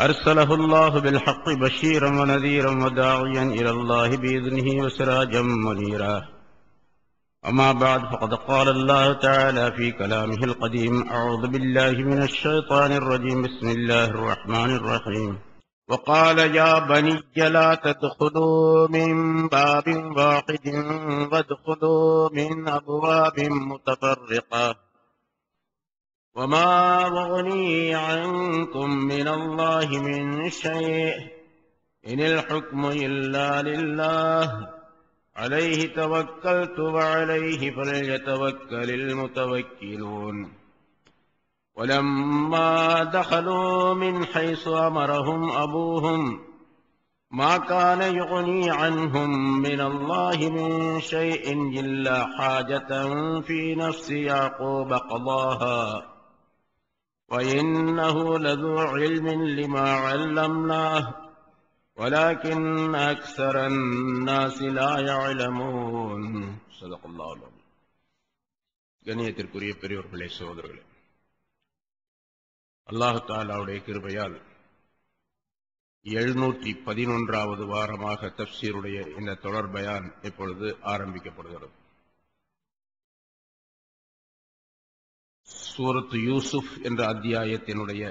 أرسله الله بالحق بشيرا ونذيرا وداعيا إلى الله بإذنه وسراجا منيرا. أما بعد فقد قال الله تعالى في كلامه القديم أعوذ بالله من الشيطان الرجيم بسم الله الرحمن الرحيم. وقال يا بني لا تدخلوا من باب واحد وادخلوا من أبواب متفرقة. وما أغني عنكم من الله من شيء إن الحكم إلا لله عليه توكلت وعليه فليتوكل المتوكلون ولما دخلوا من حيث أمرهم أبوهم ما كان يغني عنهم من الله من شيء إلا حاجة في نفس يعقوب قضاها وإنه لذو علم لما علمناه ولكن أكثر الناس لا يعلمون صدق الله العظيم கணியத்திற்குரிய பெரியோர்களே சகோதரர்களே அல்லாஹு தாலாவுடைய கிருபையால் எழுநூற்றி பதினொன்றாவது வாரமாக தப்சீருடைய இந்த தொடர் பயான் இப்பொழுது ஆரம்பிக்கப்படுகிறது சூரத்து யூசுப் என்ற அத்தியாயத்தினுடைய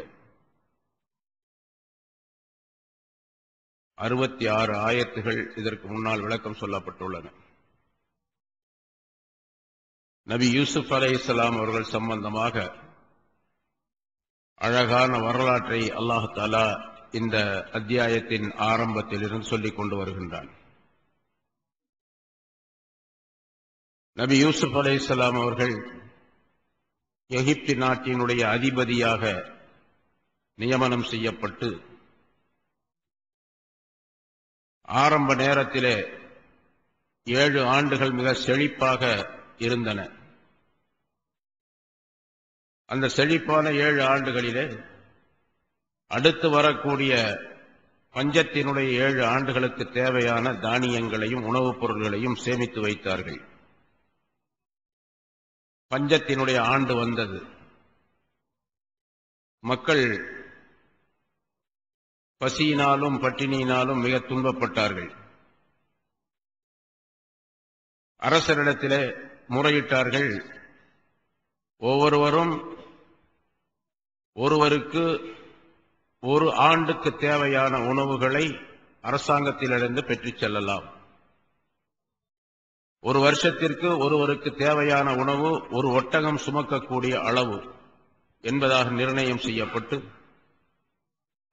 அறுபத்தி ஆறு ஆயத்துகள் இதற்கு முன்னால் விளக்கம் சொல்லப்பட்டுள்ளன. நபி யூசுப் அலை இஸ்லாம் அவர்கள் சம்பந்தமாக அழகான வரலாற்றை அல்லாஹாலா இந்த அத்தியாயத்தின் ஆரம்பத்தில் இருந்து சொல்லிக் கொண்டு வருகின்றான். நபி யூசுப் அலை இஸ்லாம் அவர்கள் எகிப்து நாட்டினுடைய அதிபதியாக நியமனம் செய்யப்பட்டு ஆரம்ப நேரத்திலே ஏழு ஆண்டுகள் மிக செழிப்பாக இருந்தன. அந்த செழிப்பான ஏழு ஆண்டுகளிலே அடுத்து வரக்கூடிய பஞ்சத்தினுடைய ஏழு ஆண்டுகளுக்கு தேவையான தானியங்களையும் உணவுப் பொருள்களையும் சேமித்து வைத்தார்கள். பஞ்சத்தினுடைய ஆண்டு வந்தது. மக்கள் பசியினாலும் பட்டினியினாலும் மிக துன்பப்பட்டார்கள். அரசரிடத்திலே முறையிட்டார்கள். ஒவ்வொருவரும் ஒருவருக்கு ஒரு ஆண்டுக்கு தேவையான உணவுகளை அரசாங்கத்திலிருந்து பெற்றுச் செல்லலாம். ஒரு வருஷத்திற்கு ஒருவருக்கு தேவையான உணவு ஒரு ஒட்டகம் சுமக்கக்கூடிய அளவு என்பதாக நிர்ணயம் செய்யப்பட்டு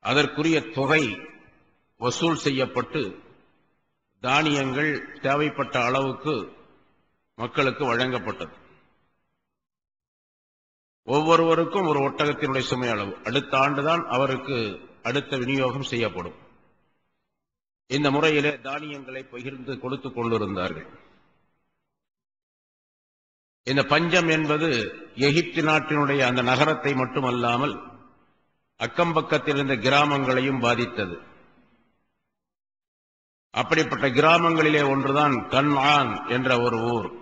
அதற்குரிய தொகை வசூல் செய்யப்பட்டு தானியங்கள் தேவைப்பட்ட அளவுக்கு மக்களுக்கு வழங்கப்பட்டது. ஒவ்வொருவருக்கும் ஒரு ஒட்டகத்தினுடைய சுமை அளவு. அடுத்த ஆண்டுதான் அவருக்கு அடுத்த விநியோகம் செய்யப்படும். இந்த முறையிலே தானியங்களை பகிர்ந்து கொடுத்துக் கொண்டிருந்தார்கள். இந்த பஞ்சம் என்பது எகிப்து நாட்டினுடைய அந்த நகரத்தை மட்டுமல்லாமல் அக்கம்பக்கத்தில் இருந்த கிராமங்களையும் பாதித்தது. அப்படிப்பட்ட கிராமங்களிலே ஒன்றுதான் கன்ஆன் என்ற ஒரு ஊர்.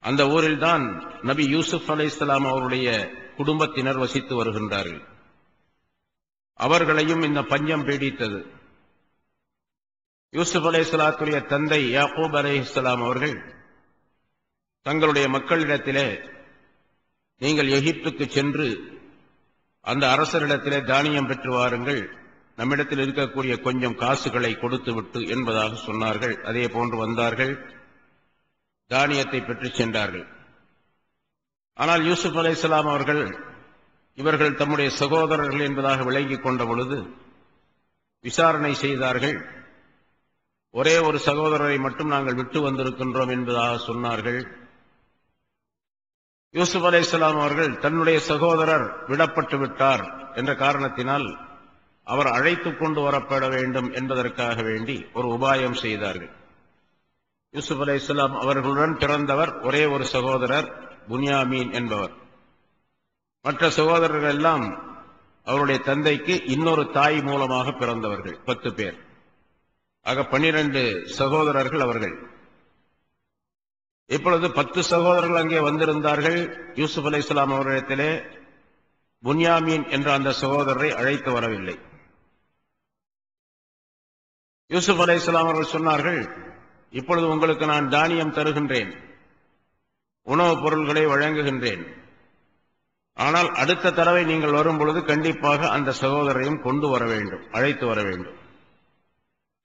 அந்த ஊரில்தான் நபி யூசுப் அலை இஸ்லாம் அவருடைய குடும்பத்தினர் வசித்து வருகின்றார்கள். அவர்களையும் இந்த பஞ்சம் பீடித்தது. யூசுப் அலை இஸ்லாத்துடைய தந்தை யாக்கூப் அலை இஸ்லாம் அவர்கள் தங்களுடைய மக்களிடத்திலே நீங்கள் எகிப்துக்கு சென்று அந்த அரசரிடத்திலே தானியம் பெற்று வாருங்கள். நம்மிடத்தில் இருக்கக்கூடிய கொஞ்சம் காசுகளை கொடுத்து விட்டு என்பதாக சொன்னார்கள். அதே போன்று வந்தார்கள். தானியத்தை பெற்று சென்றார்கள். ஆனால் யூசுப் அலை இஸ்லாம் அவர்கள் இவர்கள் தம்முடைய சகோதரர்கள் என்பதாக விளங்கிக் கொண்ட பொழுது விசாரணை செய்தார்கள். ஒரே ஒரு சகோதரரை மட்டும் நாங்கள் விட்டு வந்திருக்கின்றோம் என்பதாக சொன்னார்கள். யூசுப் அலை இஸ்லாம் அவர்கள் தன்னுடைய சகோதரர் விடப்பட்டு விட்டார் என்ற காரணத்தினால் அவர் அழைத்து கொண்டு வரப்பட வேண்டும் என்பதற்காக வேண்டி ஒரு உபாயம் செய்தார்கள். யூசுப் அலை இஸ்லாம் அவர்களுடன் பிறந்தவர் ஒரே ஒரு சகோதரர் புனியாமீன் என்பவர். மற்ற சகோதரர்கள் எல்லாம் அவருடைய தந்தைக்கு இன்னொரு தாய் மூலமாக பிறந்தவர்கள் பத்து பேர். ஆக பன்னிரண்டு சகோதரர்கள் அவர்கள். இப்பொழுது பத்து சகோதரர்கள் அங்கே வந்திருந்தார்கள். யூசுப் அலி இஸ்லாம் அவரிடத்திலே புன்யாமீன் என்ற அந்த சகோதரரை அழைத்து வரவில்லை. யூசுப் அலி இஸ்லாம் அவர்கள் சொன்னார்கள் இப்பொழுது உங்களுக்கு நான் தானியம் தருகின்றேன். உணவுப் பொருள்களை வழங்குகின்றேன். ஆனால் அடுத்த தடவை நீங்கள் வரும் பொழுது கண்டிப்பாக அந்த சகோதரரையும் கொண்டு வர வேண்டும் அழைத்து வர வேண்டும்.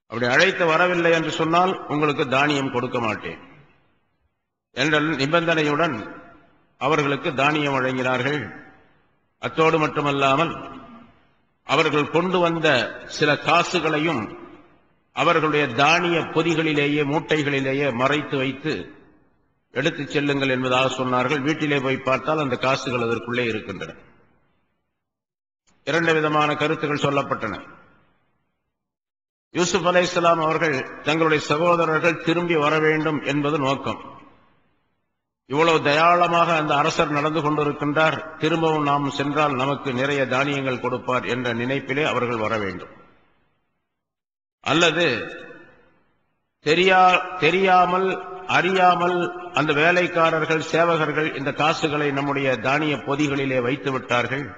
அப்படி அழைத்து வரவில்லை என்று சொன்னால் உங்களுக்கு தானியம் கொடுக்க மாட்டேன். என்ற நிபந்தனையுடன் அவர்களுக்கு தானியம் வழங்கினார்கள். அத்தோடு மட்டுமல்லாமல் அவர்கள் கொண்டு வந்த சில காசுகளையும் அவர்களுடைய தானிய பொதிகளிலேயே மூட்டைகளிலேயே மறைத்து வைத்து எடுத்துச் செல்லுங்கள் என்பதாக சொன்னார்கள். வீட்டிலே போய் பார்த்தால் அந்த காசுகள் அதற்குள்ளே இருக்கின்றன. இரண்டு விதமான கருத்துக்கள் சொல்லப்பட்டன. யூசுப் அலை அவர்கள் தங்களுடைய சகோதரர்கள் திரும்பி வர வேண்டும் என்பது நோக்கம். இவ்வளவு தயாளமாக அந்த அரசர் நடந்து கொண்டிருக்கின்றார். திரும்பவும் நாம் சென்றால் நமக்கு நிறைய தானியங்கள் கொடுப்பார் என்ற நினைப்பிலே அவர்கள் வர வேண்டும். அல்லது தெரியா தெரியாமல் அறியாமல் அந்த வேலைக்காரர்கள் சேவகர்கள் இந்த காசுகளை நம்முடைய தானிய பொதிகளிலே வைத்து விட்டார்கள்.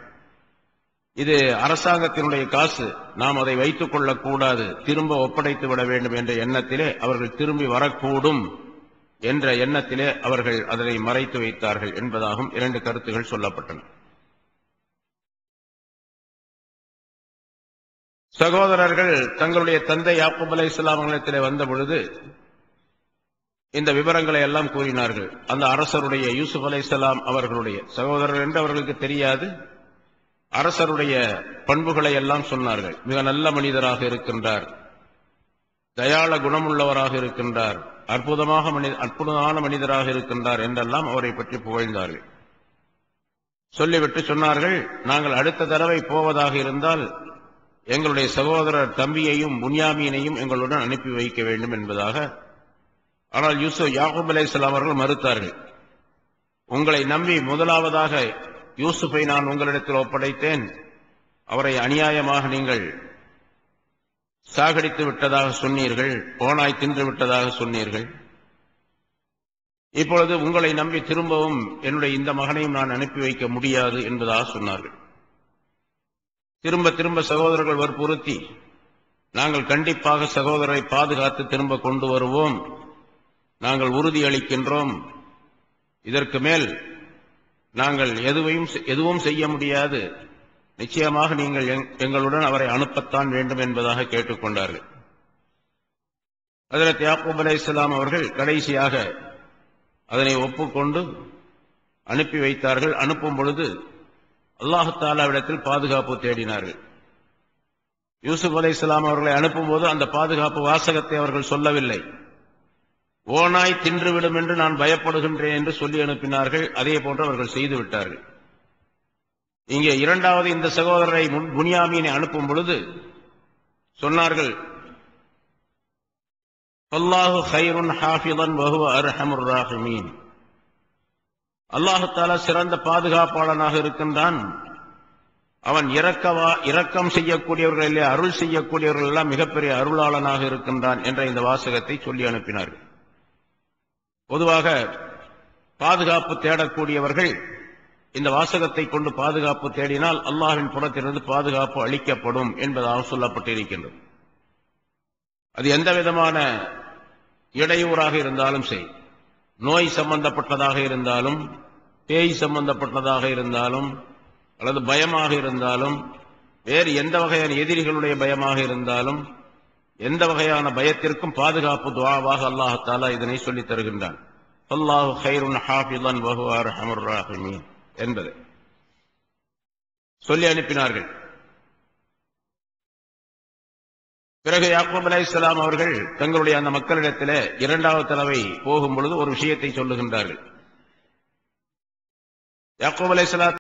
இது அரசாங்கத்தினுடைய காசு. நாம் அதை வைத்துக் கொள்ளக்கூடாது. திரும்ப ஒப்படைத்து விட வேண்டும் என்ற எண்ணத்திலே அவர்கள் திரும்பி வரக்கூடும். என்ற எண்ணத்திலே அவர்கள் அதனை மறைத்து வைத்தார்கள் என்பதாகவும் இரண்டு கருத்துகள் சொல்லப்பட்டன. சகோதரர்கள் தங்களுடைய தந்தை யாக்கூப் அலை இஸ்லாமங்களிடத்திலே வந்த பொழுது இந்த விவரங்களை எல்லாம் கூறினார்கள். அந்த அரசருடைய யூசுப் அலை அவர்களுடைய சகோதரர் என்று அவர்களுக்கு தெரியாது. அரசருடைய பண்புகளை எல்லாம் சொன்னார்கள். மிக நல்ல மனிதராக இருக்கின்றார். தயாள குணமுள்ளவராக இருக்கின்றார். அற்புதமாக மனித அற்புதமான மனிதராக இருக்கின்றார் என்றெல்லாம் அவரை பற்றி புகழ்ந்தார்கள். சொல்லிவிட்டு சொன்னார்கள் நாங்கள் அடுத்த தடவை போவதாக இருந்தால் எங்களுடைய சகோதரர் தம்பியையும் புன்யாமீனையும் எங்களுடன் அனுப்பி வைக்க வேண்டும் என்பதாக. ஆனால் யூசுப் யாகூப் அலைஹிஸ்ஸலாம் அவர்கள் மறுத்தார்கள் உங்களை நம்பி முதலாவதாக யூசுஃபை நான் உங்களிடத்தில் ஒப்படைத்தேன். அவரை அநியாயமாக நீங்கள் சாகடித்து விட்டதாக சொன்னீர்கள் ஓனாய் தின்று விட்டதாக சொன்னீர்கள். இப்பொழுது உங்களை நம்பி திரும்பவும் என்னுடைய இந்த மகனையும் நான் அனுப்பி வைக்க முடியாது என்பதாக சொன்னார்கள். திரும்ப திரும்ப சகோதரர்கள் வற்புறுத்தி நாங்கள் கண்டிப்பாக சகோதரரை பாதுகாத்து திரும்ப கொண்டு வருவோம். நாங்கள் உறுதி அளிக்கின்றோம் இதற்கு மேல் நாங்கள் எதுவையும் எதுவும் செய்ய முடியாது. நிச்சயமாக நீங்கள் எங்- எங்களுடன் அவரை அனுப்பத்தான் வேண்டும் என்பதாக கேட்டுக்கொண்டார்கள். ஹஜரத் யாக்கூப் இஸ்லாம் அவர்கள் கடைசியாக அதனை ஒப்புக்கொண்டு அனுப்பி வைத்தார்கள். அனுப்பும் பொழுது அல்லாஹு தாலாவிடத்தில் பாதுகாப்பு தேடினார்கள். யூசுப் இஸ்லாம் அவர்களை அனுப்பும்போது அந்த பாதுகாப்பு வாசகத்தை அவர்கள் சொல்லவில்லை. ஓனாய் தின்றுவிடும் என்று நான் பயப்படுகின்றேன் என்று சொல்லி அனுப்பினார்கள். அதே போன்று அவர்கள் செய்து விட்டார்கள். இங்கே இரண்டாவது இந்த சகோதரரை முன்- புனியாமீனை அனுப்பும் பொழுது சொன்னார்கள் அல்லாஹு ஹைருன் ஹாஃபிதன் வஹுவ அர்ஹமுர் ராஹிமீன். அல்லாஹு தாலா சிறந்த பாதுகாப்பாளனாக இருக்கின்றான். அவன் இறக்கவா இரக்கம் செய்யக்கூடியவர்களிலே அருள் செய்யக்கூடியவர்கள் எல்லாம் மிகப்பெரிய அருளாளனாக இருக்கின்றான் என்ற இந்த வாசகத்தை சொல்லி அனுப்பினார்கள். பொதுவாக பாதுகாப்பு தேடக்கூடியவர்கள் இந்த வாசகத்தை கொண்டு பாதுகாப்பு தேடினால் அல்லாஹின் புறத்திலிருந்து பாதுகாப்பு அளிக்கப்படும் என்பதாக சொல்லப்பட்டிருக்கின்றது. அது எந்த விதமான இடையூறாக இருந்தாலும் சரி நோய் சம்பந்தப்பட்டதாக இருந்தாலும் பேய் சம்பந்தப்பட்டதாக இருந்தாலும் அல்லது பயமாக இருந்தாலும் வேறு எந்த வகையான எதிரிகளுடைய பயமாக இருந்தாலும் எந்த வகையான பயத்திற்கும் பாதுகாப்பு துவாவாக அல்லாஹ் தாலா இதனை சொல்லித் தருகின்றான். அல்லாஹு ஹைருன் ஹாஃபிலன் வஹு அர்ஹமுர் ராஹிமீன். என்பது. சொல்லி அனுப்பினார்கள். பிறகு யாக்கூப் அலைஹிஸ்ஸலாம் அவர்கள் தங்களுடைய அந்த மக்களிடத்தில் இரண்டாவது தடவை போகும் பொழுது ஒரு விஷயத்தை சொல்லுகின்றார்கள். யாக்கூப் அலி